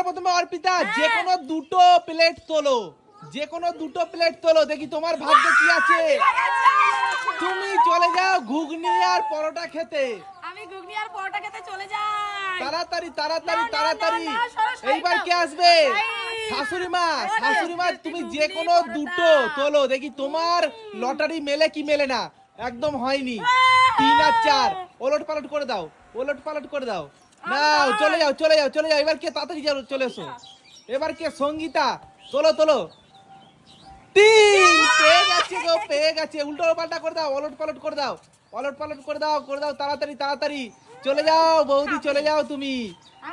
সবার প্রথমে অর্পিতা যে কোনো দুটো প্লেট তোলো। যে কোনো দুটো প্লেট তোলো দেখি তোমার ভাগ্যে কি আছে। তুমি চলে যাও ঘুগনি আর পরোটা খেতে। আমি ঘুগনি আর পরোটা খেতে চলে যাই। তাড়াতাড়ি তাড়াতাড়ি তাড়াতাড়ি। এইবার কে আসবে? শাশুড়ি মা শাশুড়ি মা তুমি যে কোনো দুটো তোলো। দেখি তোমার লটারি মেলে কি মেলে না। একদম হয়নি। তিন আর চার। ওলট পালট করে দাও ওলট পালট করে দাও। নাও চলে যাও চলে যাও চলে যাও। এবার কে? তাড়াতাড়ি যাও চলে এসো। এবার কে? সঙ্গীতা। তোলো তোলো। তিন পেয়ে গেছে গো পেয়ে গেছে। উল্টো পাল্টা করে দাও ওলট পালট করে দাও। ওলট পালট করে দাও করে দাও তাড়াতাড়ি তাড়াতাড়ি। চলে যাও বৌদি চলে যাও তুমি।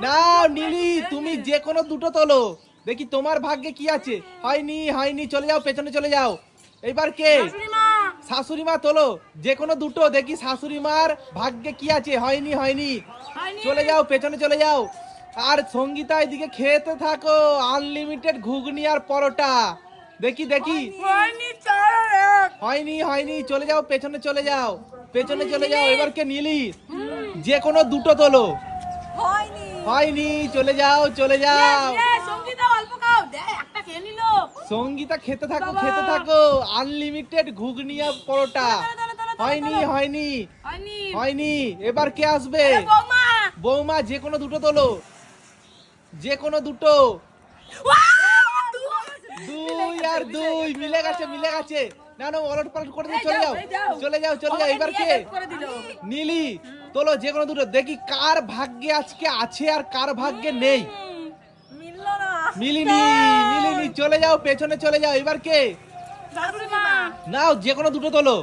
নাও নীলি তুমি যে কোনো দুটো তোলো। দেখি তোমার ভাগ্যে কি আছে। হয়নি হয়নি চলে যাও পেছনে চলে যাও। এইবার কে? শাশুড়ি মা তোলো যে কোনো দুটো দেখি শাশুড়ি মার ভাগ্যে কি আছে। হয়নি হয়নি। চলে যাও পেছনে চলে যাও। আর সঙ্গীতা এদিকে খেতে থাকো। আনলিমিটেড ঘুগনি আর পরোটা। দেখি দেখি। হয়নি। হয়নি চলে যাও পেছনে চলে যাও। পেছনে চলে যাও এবার কে নীলি? যে কোনো দুটো তোলো। হয়নি। চলে যাও চলে যাও। সঙ্গীতা অল্প খাও। একটা খেয়ে নিল। সঙ্গীতা খেতে থাকো খেতে থাকো। আনলিমিটেড ঘুগনি আর পরোটা। হয়নি হয়নি। হয়নি। এবার কে আসবে? বৌমা। যে কোনো দুটো তোলো। যে কোনো দুটো। দুই আর দুই। মিলে গেছে মিলে গেছে। না না অলট পালট করে দিয়ে চলে যাও। চলে যাও চলে যাও। এবার কে? নীলি তোলো যে কোনো দুটো। দেখি কার ভাগ্যে আজকে আছে আর কার ভাগ্যে নেই। মিলিনি। চলে যাও পেছনে চলে যাও এবার কে? নাও যে কোনো দুটো তোলো।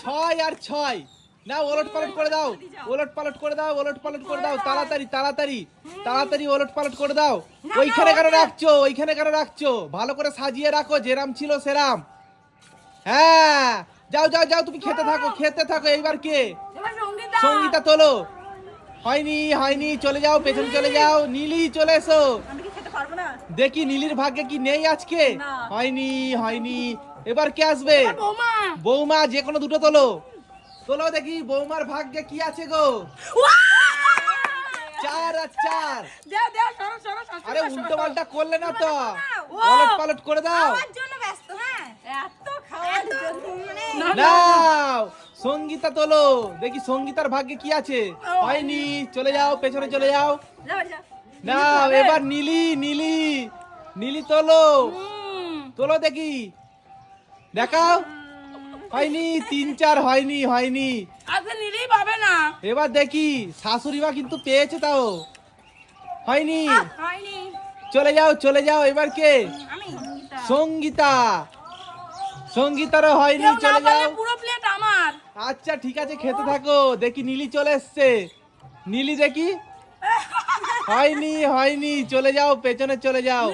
ছয় আর ছয়। না ওলট পালট করে দাও। ওলট পালট করে দাও ওলট পালট করে দাও। তাড়াতাড়ি তাড়াতাড়ি তাড়াতাড়ি ওলট পালট করে দাও। ওইখানে কেন রাখছো? ওইখানে কেন রাখছো? ভালো করে সাজিয়ে রাখো যেরাম ছিল সেরাম। হ্যাঁ যাও যাও যাও তুমি খেতে থাকো খেতে থাকো এইবার কে? সঙ্গীতা। সঙ্গীতা তোলো। হয়নি হয়নি চলে যাও পেছনে চলে যাও নীলি চলে এসো। না? দেখি নীলির ভাগ্যে কি নেই আজকে? হয়নি হয়নি। এবার কে আসবে? বৌমা। বৌমা যে কোনো দুটো তোলো। তোলো দেখি বৌমার ভাগ্যে কি আছে গো? চার আর চার। আরে উল্টো পাল্টা করলে না তো। পালট পালট করে দাও। খাওয়ার সঙ্গীতা তোলো। দেখি সঙ্গীতার ভাগ্যে কি আছে? হয়নি চলে যাও পেছনে চলে যাও। নাও এবার নীলি নীলি নীলি তোলো। তোলো দেখি। দেখাও। হয়নি তিন চার হয়নি হয়নি। পাবে না। এবার দেখি শাশুড়ি মা কিন্তু পেয়েছে তাও। হয়নি। চলে যাও চলে যাও এবার কে? সঙ্গীতা। সঙ্গীতারও হয়নি চলে যাও। আচ্ছা ঠিক আছে, খেতে থাকো। দেখি নীলি চলে এসছে। নীলি দেখি? হয়নি হয়নি, চলে যাও, পেছনে চলে যাও।